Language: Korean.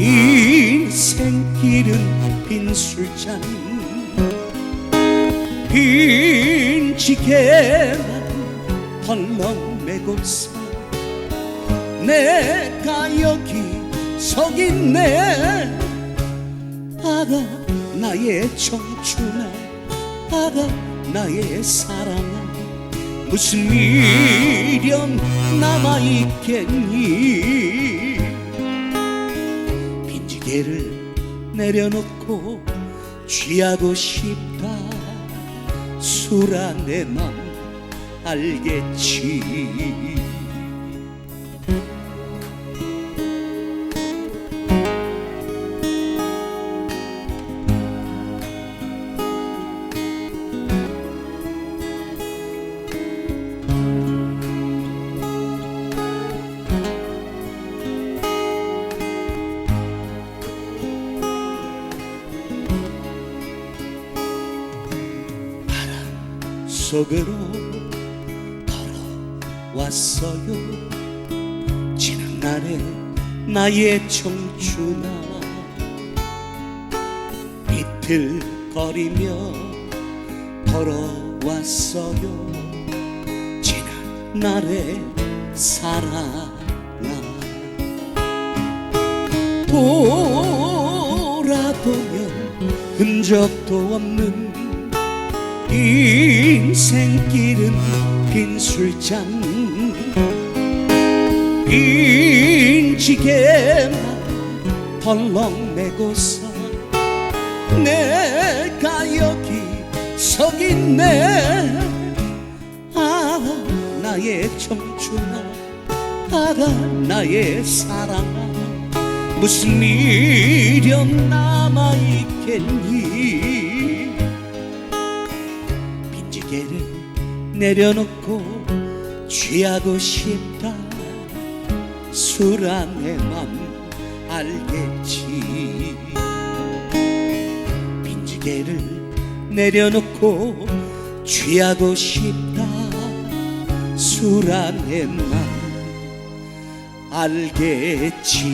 인생길은 빈 술잔 빈 지게만 덜렁 메고서 내가 여기 서 있네. 아가 나의 청춘아 아가 나의 사랑아 무슨 미련 남아있겠니 빈지게를 내려놓고 취하고 싶다. 술한 내맘 알겠지 속으로 걸어왔어요. 지난날의 나의 청춘아 비틀거리며 걸어왔어요. 지난날의 사랑아 돌아보면 흔적도 없는 인생길은 빈 술잔. 빈 지게만 덜렁 메고서 내가 여기 서 있네. 아 나의 청춘아. 아가 나의 사랑아. 무슨 미련 남아있겠니 빈지게를 내려놓고 취하고 싶다. 술 안에 맘 알겠지. 빈지게를 내려놓고 취하고 싶다. 술 안에 맘 알겠지